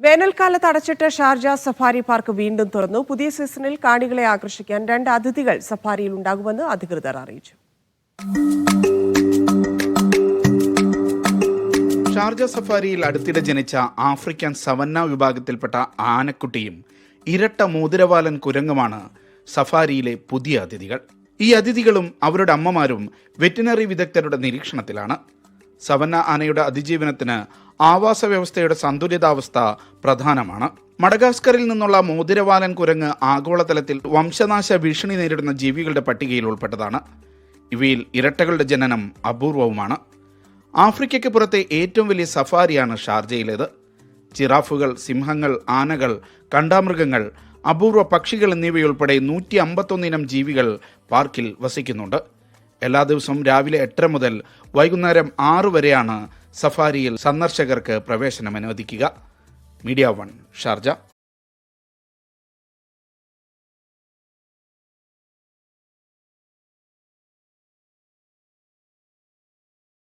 വേനൽക്കാലത്ത് അടച്ചിട്ട Sharjah safari park വീണ്ടും തുറന്നു. പുതിയ സീസണിൽ കാണികളെ ആകർഷിക്കാൻ രണ്ട് അതിഥികൾ സഫാരിയിൽ ഉണ്ടാകുമെന്ന് അധികൃതർ അറിയിച്ചു. ഷാർജ സഫാരിയിൽ അടുത്തിടെ ജനിച്ച ആഫ്രിക്കൻ സവന്ന വിഭാഗത്തിൽപ്പെട്ട ആനക്കുട്ടിയും ഇരട്ട മോതിരവാലൻ കുരങ്ങുമാണ് സഫാരിയിലെ പുതിയ അതിഥികൾ. ഈ അതിഥികളും അവരുടെ അമ്മമാരും വെറ്റിനറി വിദഗ്ധരുടെ നിരീക്ഷണത്തിലാണ്. സവന്ന ആനയുടെ അതിജീവനത്തിന് ആവാസ വ്യവസ്ഥയുടെ സന്തുലിതാവസ്ഥ പ്രധാനമാണ്. മഡഗാസ്കറിൽ നിന്നുള്ള മോതിരവാലൻ കുരങ്ങ് ആഗോളതലത്തിൽ വംശനാശ ഭീഷണി നേരിടുന്ന ജീവികളുടെ പട്ടികയിൽ ഉൾപ്പെട്ടതാണ്. ഇവയിൽ ഇരട്ടകളുടെ ജനനം അപൂർവവുമാണ്. ആഫ്രിക്കയ്ക്ക് പുറത്തെ ഏറ്റവും വലിയ സഫാരിയാണ് ഷാർജയിലേത്. ചിറാഫുകൾ സിംഹങ്ങൾ ആനകൾ കണ്ടാമൃഗങ്ങൾ അപൂർവ പക്ഷികൾ എന്നിവയുൾപ്പെടെ നൂറ്റി അമ്പത്തൊന്നിനം ജീവികൾ പാർക്കിൽ വസിക്കുന്നുണ്ട്. എല്ലാ ദിവസവും രാവിലെ എട്ടര മുതൽ വൈകുന്നേരം ആറു വരെയാണ് സഫാരിയിൽ സന്ദർശകർക്ക് പ്രവേശനം അനുവദിക്കുക. Media one Sharjah.